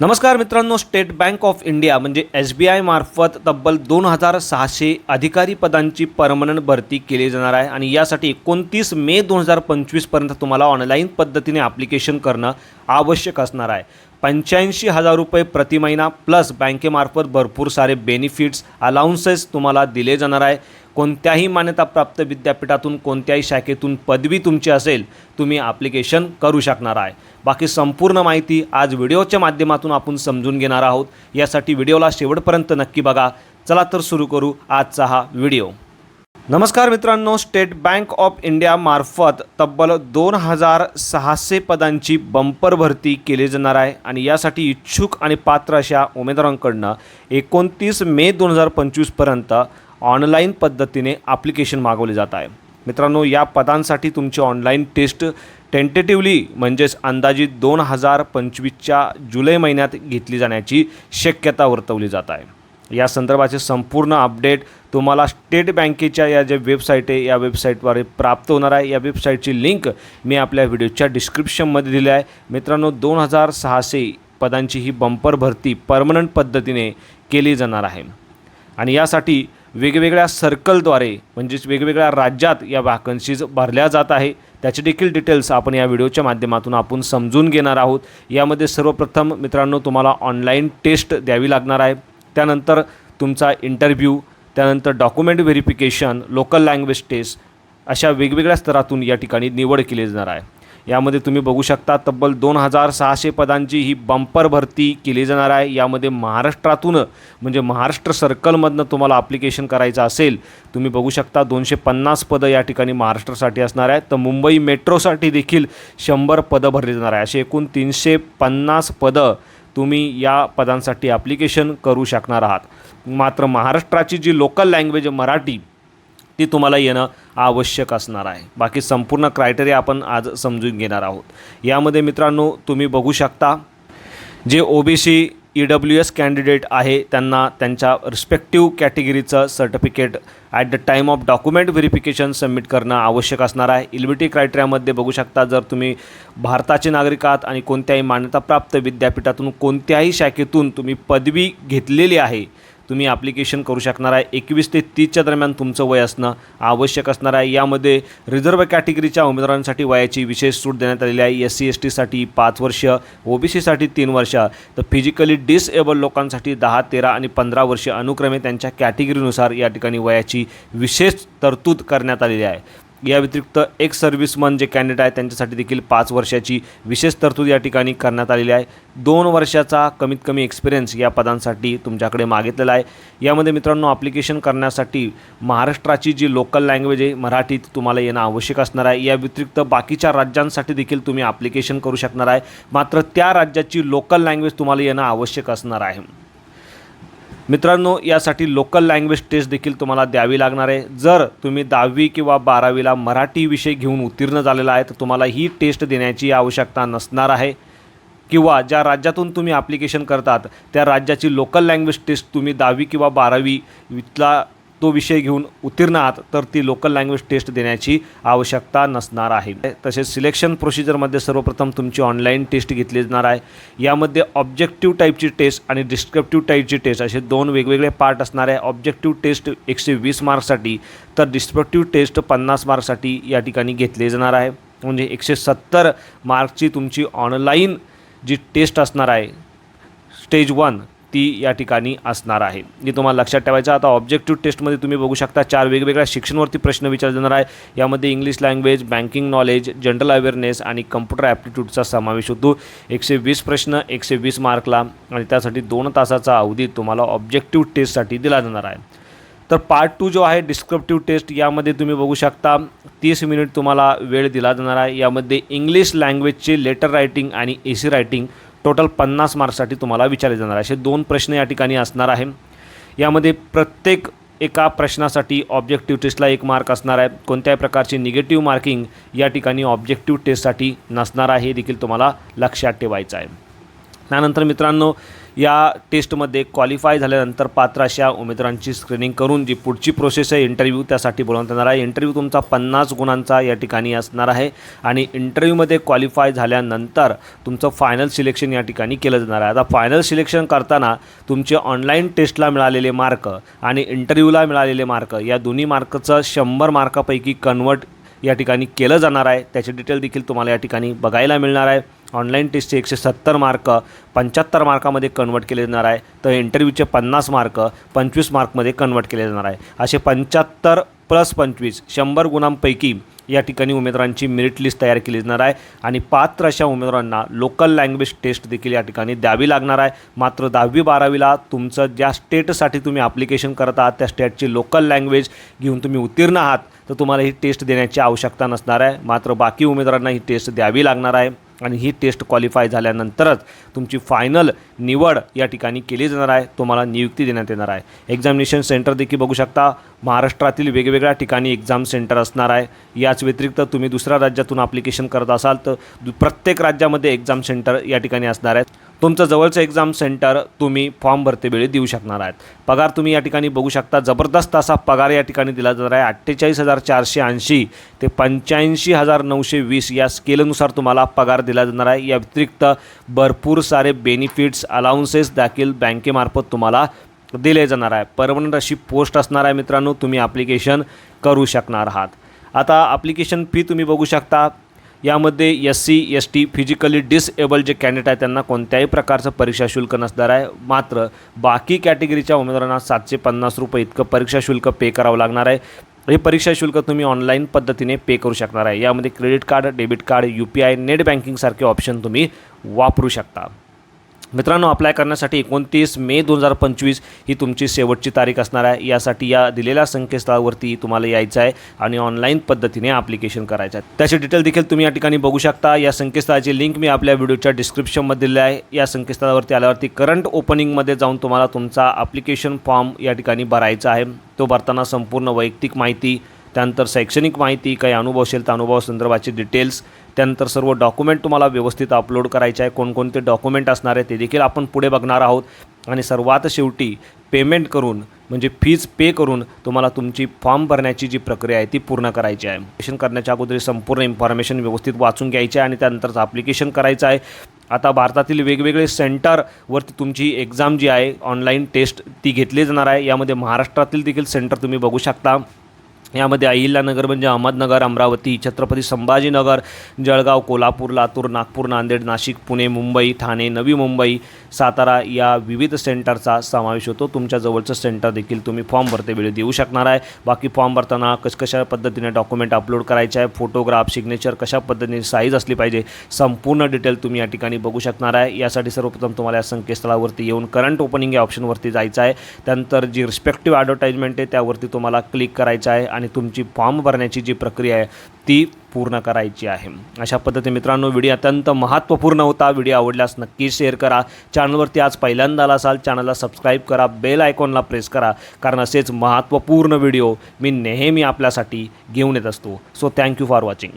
नमस्कार मित्रांनो State Bank of India म्हणजे एस बी आय मार्फत तब्बल दोन हजार सहाशे अधिकारी पदांची परमनंट भरती केली जाणार आहे आणि यासाठी एकोणतीस मे दोन हजार पंचवीसपर्यंत तुम्हाला ऑनलाईन पद्धतीने ॲप्लिकेशन करणं आवश्यक असणार आहे. पंच्याऐंशी हजार रुपये प्रति महिना प्लस बँकेमार्फत भरपूर सारे बेनिफिट्स अलाउन्सेस तुम्हाला दिले जाणार आहे. कोणत्याही मान्यताप्राप्त विद्यापीठातून कोणत्याही शाखेतून पदवी तुमची असेल तुम्ही ॲप्लिकेशन करू शकणार आहे. बाकी संपूर्ण माहिती आज व्हिडिओच्या माध्यमातून आपण समजून घेणार आहोत. यासाठी व्हिडिओला शेवटपर्यंत नक्की बघा. चला तर सुरू करू आजचा हा व्हिडिओ. नमस्कार मित्रांनो स्टेट बँक ऑफ इंडियामार्फत तब्बल दोन हजार सहाशे पदांची बंपर भरती केली जाणार आहे आणि यासाठी इच्छुक आणि पात्र अशा उमेदवारांकडनं एकोणतीस मे दोन हजार पंचवीसपर्यंत ऑनलाईन पद्धतीने ॲप्लिकेशन मागवले जात आहे. मित्रांनो या पदांसाठी तुमची ऑनलाईन टेस्ट टेंटेटिव्हली म्हणजेच अंदाजित दोन हजार पंचवीसच्या जुलै महिन्यात घेतली जाण्याची शक्यता वर्तवली जात आहे. या संदर्भाचे संपूर्ण अपडेट तुम्हाला स्टेट बँकेच्या या जे वेबसाईट आहे या वेबसाईटद्वारे प्राप्त होणार आहे. या वेबसाईटची लिंक मी आपल्या व्हिडिओच्या डिस्क्रिप्शनमध्ये दिली आहे. मित्रांनो दोन हजार सहाशे पदांची ही बंपर भरती परमनंट पद्धतीने केली जाणार आहे. आणि यासाठी वेगवेगळ्या सर्कलद्वारे म्हणजेच वेगवेगळ्या राज्यात या वॅकन्सीज भरल्या जात आहे. त्याचे देखील डिटेल्स आपण या व्हिडिओच्या माध्यमातून आपण समजून घेणार आहोत. यामध्ये सर्वप्रथम मित्रांनो तुम्हाला ऑनलाईन टेस्ट द्यावी लागणार आहे. त्यानंतर तुमचा इंटरव्ह्यू त्यानंतर document verification local language test अशा वेगवेगळ्या स्तरातून या ठिकाणी निवड केली जाणार आहे. यामध्ये तुम्ही बघू शकता तब्बल दोन हजार सहाशे पदांची ही बंपर भरती केली जाणार आहे. यामध्ये महाराष्ट्रातून म्हणजे महाराष्ट्र सर्कलमधनं तुम्हाला ॲप्लिकेशन करायचं असेल तुम्ही बघू शकता दोनशे पन्नास पदं या ठिकाणी महाराष्ट्रासाठी असणार आहेत तर मुंबई मेट्रोसाठी देखील शंभर पदं भरली जाणार आहे. असे एकूण तीनशे पन्नास पदं तुम्ही या पदांसाठी ॲप्लिकेशन करू शकणार आहात. मात्र महाराष्ट्राची जी लोकल लँग्वेज मराठी ती तुम्हाला येणं आवश्यक असणार आहे. बाकी संपूर्ण क्रायटेरिया आपण आज समजून घेणार आहोत. यामध्ये मित्रांनो तुम्ही बघू शकता जे O B C E W S candidate आहे त्यांना त्यांच्या respective कॅटेगरीचं certificate at the time of document verification submit करणं आवश्यक असणार आहे. इलिबिटी क्रायटेरियामध्ये बघू शकता जर तुम्ही भारताचे नागरिक आहात आणि कोणत्याही मान्यताप्राप्त विद्यापीठातून कोणत्याही शाखेतून तुम्ही पदवी घेतलेली आहे तुम्ही ॲप्लिकेशन करू शकणार आहे. एकवीस ते तीसच्या दरम्यान तुमचं वय असणं आवश्यक असणार आहे. यामध्ये रिझर्व्ह कॅटेगरीच्या उमेदवारांसाठी वयाची विशेष सूट देण्यात आलेली आहे. एस सी एस टीसाठी पाच वर्ष ओ बी सीसाठी तीन वर्ष. तर फिजिकली डिसएबल लोकांसाठी दहा तेरा आणि पंधरा वर्ष अनुक्रमे त्यांच्या कॅटेगरीनुसार या ठिकाणी वयाची विशेष तरतूद करण्यात आलेली आहे. या व्यतिरिक्त एक सर्व्हिसमन जे कॅन्डिडेट आहे त्यांच्यासाठी देखील पाच वर्षाची विशेष तरतूद या ठिकाणी करण्यात आलेली आहे. दोन वर्षाचा कमीत कमी एक्सपिरियन्स या पदांसाठी तुमच्याकडे मागितलेला आहे. यामध्ये मित्रांनो ॲप्लिकेशन करण्यासाठी महाराष्ट्राची जी लोकल लँग्वेज आहे मराठीत तुम्हाला येणं आवश्यक असणार आहे. या व्यतिरिक्त बाकीच्या राज्यांसाठी देखील तुम्ही ॲप्लिकेशन करू शकणार आहे. मात्र त्या राज्याची लोकल लँग्वेज तुम्हाला येणं आवश्यक असणार आहे. मित्रांनो यासाठी लोकल लँग्वेज टेस्ट देखील तुम्हाला द्यावी लागणार आहे. जर तुम्ही दहावी किंवा बारावीला मराठी विषय घेऊन उत्तीर्ण झालेला आहे तर तुम्हाला ही टेस्ट देण्याची आवश्यकता नसणार आहे. किंवा ज्या राज्यातून तुम्ही ॲप्लिकेशन करतात त्या राज्याची लोकल लँग्वेज टेस्ट तुम्ही दहावी किंवा बारावीला तो विषय घेऊन उत्तीर्ण आहात तर ती लोकल लँग्वेज टेस्ट देण्याची आवश्यकता नसणार आहे. तसेच सिलेक्शन प्रोसिजरमध्ये सर्वप्रथम तुमची ऑनलाईन टेस्ट घेतली जाणार आहे. यामध्ये ऑब्जेक्टिव्ह टाईपची टेस्ट आणि डिस्क्रिप्टिव्ह टाईपची टेस्ट असे दोन वेगवेगळे पार्ट असणार आहे. ऑब्जेक्टिव्ह टेस्ट एकशे वीस मार्क्ससाठी तर डिस्क्रिप्टिव्ह टेस्ट पन्नास मार्क्ससाठी या ठिकाणी घेतले जाणार आहे. म्हणजे एकशे सत्तर मार्कची तुमची ऑनलाईन जी टेस्ट असणार आहे स्टेज वन ती या ठिकाणी असणार आहे. हे तुम्हाला लक्षात ठेवायचं आता ऑब्जेक्टिव्ह टेस्टमध्ये तुम्ही बघू शकता चार वेगवेगळ्या शिक्षणवरती प्रश्न विचारले जाणार आहे. यामध्ये English language banking knowledge general awareness आणि कम्प्युटर ॲप्टिट्यूडचा समावेश होतो. एकशे वीस प्रश्न एकशे वीस मार्कला आणि त्यासाठी दोन तासाचा अवधी तुम्हाला ऑब्जेक्टिव्ह टेस्टसाठी दिला जाणार आहे. तर पार्ट टू जो आहे डिस्क्रिप्टिव्ह टेस्ट यामध्ये तुम्ही बघू शकता तीस मिनिट तुम्हाला वेळ दिला जाणार आहे. यामध्ये इंग्लिश लँग्वेजचे लेटर रायटिंग आणि ए सी रायटिंग टोटल पन्नास मार्क्ससाठी तुम्हाला विचारले जाणार आहे. असे दोन प्रश्न या ठिकाणी असणार आहे. यामध्ये प्रत्येक एका प्रश्नासाठी ऑब्जेक्टिव्ह टेस्टला एक मार्क असणार आहे. कोणत्याही प्रकारची निगेटिव्ह मार्किंग या ठिकाणी ऑब्जेक्टिव्ह टेस्टसाठी नसणार आहे. हे देखील तुम्हाला लक्षात ठेवायचं आहे. त्यानंतर मित्रांनो या टेस्टमध्ये क्वालिफाय झाल्यानंतर पात्र अशा उमेदवारांची स्क्रीनिंग करून जी पुढची प्रोसेस आहे इंटरव्ह्यू त्यासाठी बोलवण्यात येणार आहे. इंटरव्ह्यू तुमचा पन्नास गुणांचा या ठिकाणी असणार आहे आणि इंटरव्ह्यूमध्ये क्वालिफाय झाल्यानंतर तुमचं फायनल सिलेक्शन या ठिकाणी केलं जाणार आहे. आता फायनल सिलेक्शन करताना तुमचे ऑनलाईन टेस्टला मिळालेले मार्क आणि इंटरव्ह्यूला मिळालेले मार्क या दोन्ही मार्कचं शंभर मार्कापैकी कन्वर्ट या ठिकाणी केलं जाणार आहे. त्याचे डिटेल देखील तुम्हाला या ठिकाणी बघायला मिळणार आहे. ऑनलाईन टेस्टचे एकशे सत्तर मार्क पंच्याहत्तर मार्कामध्ये कन्वर्ट केले जाणार आहे. तर इंटरव्ह्यूचे पन्नास मार्क पंचवीस मार्कमध्ये कन्वर्ट केले जाणार आहे. असे पंच्याहत्तर प्लस पंचवीस शंभर गुणांपैकी या ठिकाणी उमेदवारांची मेरिट लिस्ट तयार केली जाणार आहे. आणि पात्र अशा उमेदवारांना लोकल लँग्वेज टेस्ट देखील या ठिकाणी द्यावी लागणार आहे. मात्र दहावी बारावीला तुमचं ज्या स्टेटसाठी तुम्ही ॲप्लिकेशन करत आहात त्या स्टेटची लोकल लँग्वेज घेऊन तुम्ही उत्तीर्ण आहात तर तुम्हाला ही टेस्ट देण्याची आवश्यकता नसणार आहे. मात्र बाकी उमेदवारांना ही टेस्ट द्यावी लागणार आहे. आणि ही टेस्ट क्वालिफाय झाल्यानंतरच तुमची फायनल निवड या ठिकाणी केली जाणार आहे. तुम्हाला नियुक्ती देण्यात येणार आहे. एक्झामिनेशन सेंटर देखील बघू शकता. महाराष्ट्रातील वेगवेगळ्या ठिकाणी एक्झाम सेंटर असणार आहे. याच व्यतिरिक्त तुम्ही दुसऱ्या राज्यातून ॲप्लिकेशन करत असाल तर दु- प्रत्येक राज्यामध्ये एक्झाम सेंटर या ठिकाणी असणार आहेत. तुमचं जवळचं एक्झाम सेंटर तुम्ही फॉर्म भरतेवेळी देऊ शकणार आहेत. पगार तुम्ही या ठिकाणी बघू शकता. जबरदस्त असा पगार या ठिकाणी दिला जाणार आहे. अठ्ठेचाळीस हजार चारशे ऐंशी ते पंच्याऐंशी हजार नऊशे वीस या स्केलनुसार तुम्हाला पगार दिला जाणार आहे. या व्यतिरिक्त भरपूर सारे बेनिफिट्स अलाउन्सेस देखील बँकेमार्फत तुम्हाला दिले जाणार आहे. परमनंट अशी पोस्ट असणार आहे मित्रांनो तुम्ही ॲप्लिकेशन करू शकणार आहात. आता ॲप्लिकेशन फी तुम्ही बघू शकता. यामध्ये S C S T physically disable जे कॅन्डिडेट आहे त्यांना कोणत्याही प्रकारचं परीक्षा शुल्क नसणार आहे. मात्र बाकी कॅटेगरीच्या उमेदवारांना सातशे पन्नास रुपये इतकं परीक्षा शुल्क पे करावं लागणार आहे. हे परीक्षा शुल्क तुम्ही ऑनलाईन पद्धतीने पे करू शकणार आहे. यामध्ये credit card debit card U P I net बँकिंगसारखे option तुम्ही वापरू शकता. मित्रांनो अप्लाय करण्यासाठी एकोणतीस मे दोन हजार पंचवीस ही तुमची शेवटची तारीख असणार आहे. यासाठी या दिलेल्या संकेतस्थळावरती तुम्हाला यायचं आहे आणि ऑनलाईन पद्धतीने ॲप्लिकेशन करायचं आहे. त्याचे डिटेल देखील तुम्ही या ठिकाणी बघू शकता. या संकेतस्थळाची लिंक मी आपल्या व्हिडिओच्या डिस्क्रिप्शनमध्ये दिली आहे. या संकेतस्थळावरती आल्यावरती करंट ओपनिंगमध्ये जाऊन तुम्हाला तुमचा ॲप्लिकेशन फॉर्म या ठिकाणी भरायचा आहे. तो भरताना संपूर्ण वैयक्तिक माहिती त्यानंतर शैक्षणिक माहिती काही अनुभव असेल तर अनुभवासंदर्भाचे डिटेल्स त्यानंतर सर्व डॉक्युमेंट तुम्हाला व्यवस्थित अपलोड करायचे आहे. कोणकोणते डॉक्युमेंट असणार आहे ते देखील आपण पुढे बघणार आहोत. आणि सर्वात शेवटी पेमेंट करून म्हणजे फीज पे करून तुम्हाला तुमची फॉर्म भरण्याची जी प्रक्रिया आहे ती पूर्ण करायची आहे. ॲप्लिकेशन करण्याच्या अगोदर संपूर्ण इन्फॉर्मेशन व्यवस्थित वाचून घ्यायची आहे आणि त्यानंतरच ॲप्लिकेशन करायचं आहे. आता भारतातील वेगवेगळे सेंटरवरती तुमची एक्झाम जी आहे ऑनलाईन टेस्ट ती घेतली जाणार आहे. यामध्ये महाराष्ट्रातील देखील सेंटर तुम्ही बघू शकता. यामध्ये अहिल्यानगर म्हणजे अहमदनगर अमरावती छत्रपती संभाजीनगर जळगाव कोल्हापूर लातूर नागपूर नांदेड नाशिक पुणे मुंबई ठाणे नवी मुंबई सातारा या विविध सेंटरचा समावेश होतो. तुमच्या जवळचं सेंटर देखील तुम्ही फॉर्म भरते वेळी देऊ शकणार आहे. बाकी फॉर्म भरताना कश कशा पद्धतीने डॉक्युमेंट अपलोड करायचे आहे फोटोग्राफ सिग्नेचर कशा पद्धतीने साईज असली पाहिजे संपूर्ण डिटेल तुम्ही या ठिकाणी बघू शकणार आहे. यासाठी सर्वप्रथम तुम्हाला या संकेतस्थळावरती येऊन करंट ओपनिंग या ऑप्शनवरती जायचं आहे. त्यानंतर जी रिस्पेक्टिव्ह ॲडव्हर्टाईजमेंट आहे त्यावरती तुम्हाला क्लिक करायचं आहे आणि आणि तुमची फॉर्म भरण्याची जी प्रक्रिया आहे ती पूर्ण करायची आहे. अशा पद्धतीने मित्रांनो व्हिडिओ अत्यंत महत्त्वपूर्ण होता. व्हिडिओ आवडल्यास नक्की शेअर करा. चॅनलवरती आज पहिल्यांदा आला असाल चॅनलला सबस्क्राईब करा. बेल आयकॉनला प्रेस करा कारण असेच महत्त्वपूर्ण व्हिडिओ मी नेहमी आपल्यासाठी घेऊन येत असतो. So thank you for watching